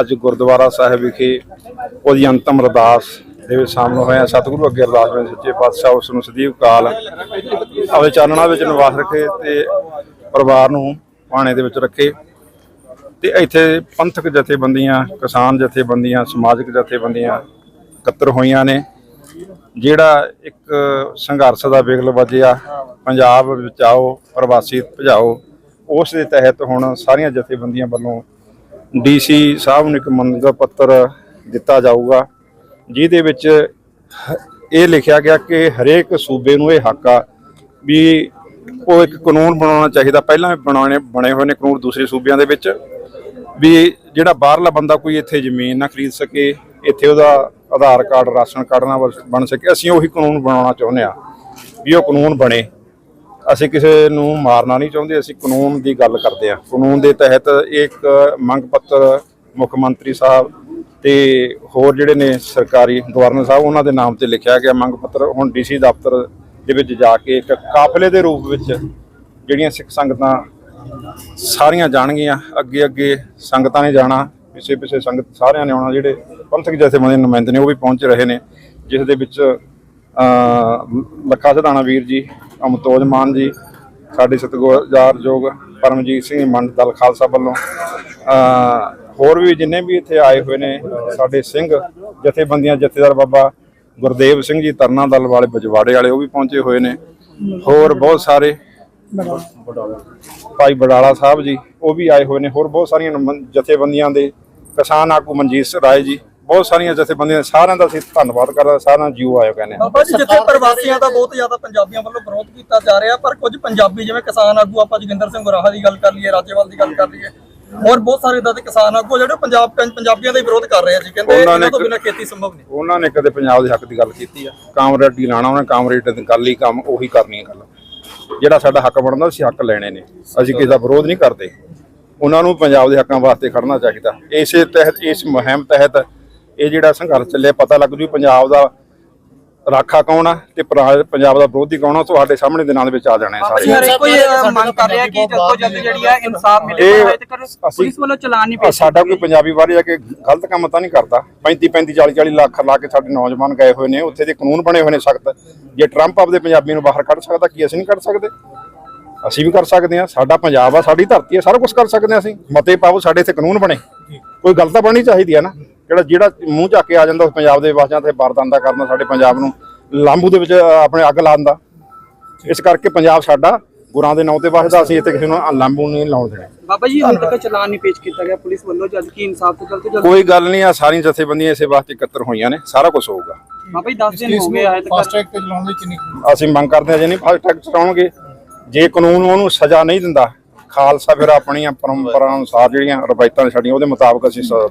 ਅੱਜ ਗੁਰਦੁਆਰਾ ਸਾਹਿਬ ਵਿਖੇ ਉਹਦੀ ਅੰਤਮ ਅਰਦਾਸ ਦੇ ਵਿੱਚ ਸ਼ਾਮਲ ਹੋਇਆ ਸਤਿਗੁਰੂ ਅੱਗੇ ਅਰਦਾਸ ਵਿੱਚ ਸੱਚੇ ਪਾਤਸ਼ਾਹ, ਉਸ ਨੂੰ ਸਦੀਵ ਕਾਲ। ਆਪਣੇ ਚਾਨਣਾ ਵਿੱਚ ਨਿਵਾਸ ਰੱਖੇ ਤੇ ਪਰਿਵਾਰ ਨੂੰ ਪਾਣੇ ਦੇ ਵਿੱਚ ਰੱਖੇ। ਤੇ ਇੱਥੇ ਪੰਥਕ ਜਥੇਬੰਦੀਆਂ, ਕਿਸਾਨ ਜਥੇਬੰਦੀਆਂ, ਸਮਾਜਿਕ ਜਥੇਬੰਦੀਆਂ ਇਕੱਤਰ ਹੋਈਆਂ ਨੇ। ਜਿਹੜਾ ਇੱਕ ਸੰਘਰਸ਼ ਦਾ ਬਿਗਲ ਵੱਜਿਆ, ਪੰਜਾਬ ਬਚਾਓ, ਪ੍ਰਵਾਸੀ ਭਜਾਓ, ਉਸ ਦੇ ਤਹਿਤ ਹੁਣ ਸਾਰੀਆਂ ਜਥੇਬੰਦੀਆਂ ਵੱਲੋਂ ਡੀਸੀ ਸਾਹਿਬ ਨੂੰ ਇੱਕ ਮੰਗ ਪੱਤਰ ਦਿੱਤਾ ਜਾਊਗਾ, ਜਿਹਦੇ ਵਿੱਚ ਇਹ ਲਿਖਿਆ ਗਿਆ ਕਿ ਹਰੇਕ ਸੂਬੇ ਨੂੰ ਇਹ ਹੱਕ ਆ ਵੀ ਉਹ ਇੱਕ ਕਾਨੂੰਨ ਬਣਾਉਣਾ ਚਾਹੀਦਾ। ਪਹਿਲਾਂ ਵੀ ਬਣਾਉਣੇ, ਬਣੇ ਹੋਏ ਨੇ ਕਾਨੂੰਨ ਦੂਸਰੇ ਸੂਬਿਆਂ ਦੇ ਵਿੱਚ, ਵੀ ਜਿਹੜਾ ਬਾਹਰਲਾ ਬੰਦਾ ਕੋਈ ਇੱਥੇ ਜ਼ਮੀਨ ਨਾ ਖਰੀਦ ਸਕੇ, ਇੱਥੇ ਉਹਦਾ ਆਧਾਰ ਕਾਰਡ, ਰਾਸ਼ਨ ਕਾਰਡ ਨਾ ਬਣ- ਬਣ ਸਕੇ, ਅਸੀਂ ਉਹੀ ਕਾਨੂੰਨ ਬਣਾਉਣਾ ਚਾਹੁੰਦੇ ਆ ਵੀ ਉਹ ਕਾਨੂੰਨ ਬਣੇ। ਅਸੀਂ ਕਿਸੇ ਨੂੰ ਮਾਰਨਾ ਨਹੀਂ ਚਾਹੁੰਦੇ, ਅਸੀਂ ਕਾਨੂੰਨ ਦੀ ਗੱਲ ਕਰਦੇ ਆ ਕਾਨੂੰਨ ਦੇ ਤਹਿਤ ਇੱਕ ਮੰਗ ਪੱਤਰ ਮੁੱਖ ਮੰਤਰੀ ਸਾਹਿਬ ਤੇ ਹੋਰ ਜਿਹੜੇ ਨੇ ਸਰਕਾਰੀ ਗਵਰਨਰ ਸਾਹਿਬ, ਉਹਨਾਂ ਦੇ ਨਾਮ ਤੇ ਲਿਖਿਆ ਗਿਆ ਮੰਗ ਪੱਤਰ। ਹੁਣ ਡੀਸੀ ਦਫ਼ਤਰ ਦੇ ਵਿੱਚ ਜਾ ਕੇ ਇੱਕ ਕਾਫਲੇ ਦੇ ਰੂਪ ਵਿੱਚ ਜਿਹੜੀਆਂ ਸਿੱਖ ਸੰਗਤਾਂ ਸਾਰੀਆਂ ਜਾਣਗੀਆਂ ਅੱਗੇ ਅੱਗੇ ਸੰਗਤਾਂ ਨੇ ਜਾਣਾ ਪਿੱਛੇ ਪਿੱਛੇ ਸੰਗਤ ਸਾਰਿਆਂ ਨੇ ਆਉਣਾ, ਜਿਹੜੇ ਪੰਥਕ ਜਥੇਬੰਦੀਆਂ ਦੇ ਨੁਮਾਇੰਦੇ ਨੇ, ਉਹ ਵੀ ਪਹੁੰਚ ਰਹੇ ਨੇ, ਜਿਸ ਦੇ ਵਿੱਚ ਲੱਖਾ ਸਧਾਣਾ ਵੀਰ ਜੀ, ਅਮਤੋਜ ਮਾਨ ਜੀ, ਸਾਡੇ ਸਤਿਗੁਰਜਾਰਯੋਗ ਪਰਮਜੀਤ ਸਿੰਘ ਮੰਡ ਦਲ ਖਾਲਸਾ ਵੱਲੋਂ। ਹੋਰ ਵੀ ਜਿੰਨੇ ਵੀ ਇੱਥੇ ਆਏ ਹੋਏ ਨੇ, ਸਾਡੇ ਸਿੰਘ, ਜਥੇਬੰਦੀਆਂ, ਜਥੇਦਾਰ ਬਾਬਾ ਗੁਰਦੇਵ ਸਿੰਘ ਜੀ ਤਰਨਾ ਦਲ ਵਾਲੇ, ਬਜਵਾੜੇ ਵਾਲੇ, ਉਹ ਵੀ ਪਹੁੰਚੇ ਹੋਏ ਨੇ। ਹੋਰ ਬਹੁਤ ਸਾਰੇ ਭਾਈ ਬਡਾਲਾ ਸਾਹਿਬ ਜੀ, ਉਹ ਵੀ ਆਏ ਹੋਏ ਨੇ। ਹੋਰ ਬਹੁਤ ਸਾਰੀਆਂ ਜਥੇਬੰਦੀਆਂ ਦੇ ਕਿਸਾਨ ਆਗੂ ਮਨਜੀਤ ਰਾਏ ਜੀ। ਬਹੁਤ ਸਾਰੀਆਂ ਜਥੇਬੰਦੀਆਂ ਸਾਰਿਆਂ ਦਾ ਅਸੀਂ ਧੰਨਵਾਦ ਕਰਦਾ ਸਾਰਿਆਂ ਨੂੰ ਜੀਓ ਆਇਓ ਕਹਿੰਦੇ ਹਾਂ। ਬਾਬਾ ਜੀ ਜਿੱਥੇ ਪ੍ਰਵਾਸੀਆਂ ਦਾ ਬਹੁਤ ਜ਼ਿਆਦਾ ਪੰਜਾਬੀਆਂ ਵੱਲੋਂ ਵਿਰੋਧ ਕੀਤਾ ਜਾ ਰਿਹਾ ਪਰ ਕੁਝ ਪੰਜਾਬੀ ਜਿਵੇਂ ਕਿਸਾਨ ਆਗੂ ਆਪਾਂ ਜੋਗਿੰਦਰ ਸਿੰਘ ਗੁਰਾਹਾ ਦੀ ਗੱਲ ਕਰ ਲਈਏ ਰਾਜੇਵਾਲ ਦੀ ਗੱਲ ਕਰ ਲਈਏ ਹੋਰ ਬਹੁਤ ਸਾਰੇ ਇਦਾਂ ਦੇ ਕਿਸਾਨ ਆਗੂ ਜਿਹੜੇ ਪੰਜਾਬ ਪੰਜਾਬੀਆਂ ਦਾ ਵਿਰੋਧ ਕਰ ਰਹੇ ਆ ਜੀ ਕਹਿੰਦੇ ਇਹਨਾਂ ਤੋਂ ਬਿਨਾਂ ਖੇਤੀ ਸੰਭਵ ਨਹੀਂ। ਉਹਨਾਂ ਨੇ ਕਦੇ ਪੰਜਾਬ ਦੇ ਹੱਕ ਦੀ ਗੱਲ ਕੀਤੀ ਆ। ਕਾਮਰੇਡ ਦੀ ਲਾਣਾ ਉਹਨੇ ਕਾਮਰੇਡ ਦੀ ਗੱਲ ਹੀ ਕੰਮ ਉਹੀ ਕਰਨੀ ਹੈ ਗੱਲ। ਜਿਹੜਾ ਸਾਡਾ ਹੱਕ ਬਣਦਾ ਅਸੀਂ ਹੱਕ ਲੈਣੇ ਨੇ। ਅਸੀਂ ਕਿਸੇ ਦਾ ਵਿਰੋਧ ਨਹੀਂ ਕਰਦੇ। ਉਹਨਾਂ ਨੂੰ ਪੰਜਾਬ ਦੇ ਹੱਕਾਂ ਵਾਸਤੇ ਖੜਨਾ ਚਾਹੀਦਾ। ਇਸੇ ਤਹਿਤ ਇਸ ਮੁਹਿੰਮ ਤਹਿਤ ਇਹ ਜਿਹੜਾ ਸੰਘਰਸ਼ ਚੱਲਿਆ ਪਤਾ ਲੱਗ ਜੂ ਪੰਜਾਬ ਦਾ ਰਾਖਾ ਕੌਣ ਆ ਤੇ ਪਰਾ- ਪੰਜਾਬ ਦਾ ਵਿਰੋਧੀ ਕੌਣ ਆ ਤੁਹਾਡੇ ਸਾਹਮਣੇ ਦਿਨਾਂ ਦੇ ਵਿੱਚ ਆ ਜਾਣੇ ਆ ਸਾਰੇ। ਕੋਈ ਮੰਗ ਕਰ ਰਿਹਾ ਕਿ ਜਦ ਤੋਂ ਜਲਦ ਜਿਹੜੀ ਆ ਇਨਸਾਫ ਮਿਲੇ ਇਹ ਪਰ ਅਜੇ ਤੱਕ ਅਸੀਂ- ਪੁਲਿਸ ਵੱਲੋਂ ਚਲਾਨ ਨਹੀਂ ਆ ਪੇਸ਼ ਸਾਡਾ ਕੋਈ ਪੰਜਾਬੀ ਬਾਰੇ ਜਾ ਕੇ ਗਲਤ ਕੰਮ ਤਾਂ ਨਹੀਂ ਕਰਦਾ। 35 35 40 40 ਲੱਖ ਲਾ ਕੇ ਸਾਡੇ ਨੌਜਵਾਨ ਗਏ ਹੋਏ ਨੇ ਉੱਥੇ ਦੇ ਕਾਨੂੰਨ ਬਣੇ ਹੋਏ ਨੇ ਸਖਤ। ਜੇ ਟਰੰਪ ਆਪਦੇ ਪੰਜਾਬੀ ਨੂੰ ਬਾਹਰ ਕੱਢ ਸਕਦਾ ਕੀ ਅਸੀਂ ਨਹੀਂ ਕੱਢ ਸਕਦੇ? ਅਸੀਂ ਵੀ ਕਰ ਸਕਦੇ ਹਾਂ। ਸਾਡਾ ਪੰਜਾਬ ਆ ਸਾਡੀ ਧਰਤੀ ਆ ਸਾਰਾ ਕੁਝ ਕਰ ਸਕਦੇ ਹਾਂ ਅਸੀਂ। ਮਤੇ ਪਾਓ ਸਾਡੇ ਇੱਥੇ ਕਾਨੂੰਨ ਬਣੇ। ਕੋਈ ਗੱਲ ਤਾਂ ਬਣਨੀ ਚਾਹੀਦੀ ਹੈ ਨਾ। ਜਿਹੜਾ ਜਿਹੜਾ ਮੂੰਹ ਚੱਕ ਕੇ ਆ ਜਾਂਦਾ ਉਸ ਪੰਜਾਬ ਦੇ ਵਾਸਿਆਂ ਤੇ ਬਰਦਾਨਾ ਕਰਨਾ ਸਾਡੇ ਪੰਜਾਬ ਨੂੰ ਲਾਂਬੂ ਦੇ ਵਿੱਚ ਆਪਣੇ ਅੱਗ ਲਾਉਣ ਦਾ। ਇਸ ਕਰਕੇ ਪੰਜਾਬ ਸਾਡਾ ਗੁਰਾਂ ਦੇ ਨਾਂ ਤੇ ਵਸਦਾ ਅਸੀਂ ਇੱਥੇ ਕਿਸੇ ਨੂੰ ਲਾਂਬੂ ਨਹੀਂ ਲਾਉਣ ਦੇਣਾ। ਬਾਬਾ ਜੀ ਹੁਣ ਤੱਕ ਚਲਾਨ ਨਹੀਂ ਪੇਸ਼ ਕੀਤਾ ਗਿਆ ਪੁਲਿਸ ਵੱਲੋਂ ਜਦ ਕਿ ਇਨਸਾਫ ਤੋਂ ਜਲਦ ਤੋਂ ਜਲਦ ਕੋਈ ਗੱਲ ਨਹੀਂ ਆ ਸਾਰੀਆਂ ਜਥੇਬੰਦੀਆਂ ਇਸੇ ਵਾਸਤੇ ਇਕੱਤਰ ਹੋਈਆਂ ਨੇ ਸਾਰਾ ਕੁਝ ਹੋਊਗਾ। ਬਾਬਾ ਜੀ 10 ਦਿਨ ਹੋ ਗਏ ਆਏ ਤੱਕ ਫਾਸਟ ਟਰੈਕ ਤੇ ਚਲਾਉਣ ਲਈ ਕਿੰਨੀ ਅਸੀਂ ਮੰਗ ਕਰਦੇ ਹਾਂ ਜੇ ਨਹੀਂ ਫਾਸਟ ਟਰੈਕ ਚਲਾਉਣਗੇ ਜੇ ਕਾਨੂੰਨ ਉਹਨੂੰ ਸਜ਼ਾ ਨਹੀਂ ਦਿੰਦਾ ਖਾਲਸਾ ਫਿਰ ਆਪਣੀਆਂ ਪਰੰਪਰਾ ਅਨੁਸਾਰ ਜਿਹੜੀਆਂ ਰਵਾਇਤਾਂ ਨੇ ਸਾਡੀਆਂ ਉਹਦੇ ਮੁਤਾਬਕ ਅਸੀਂ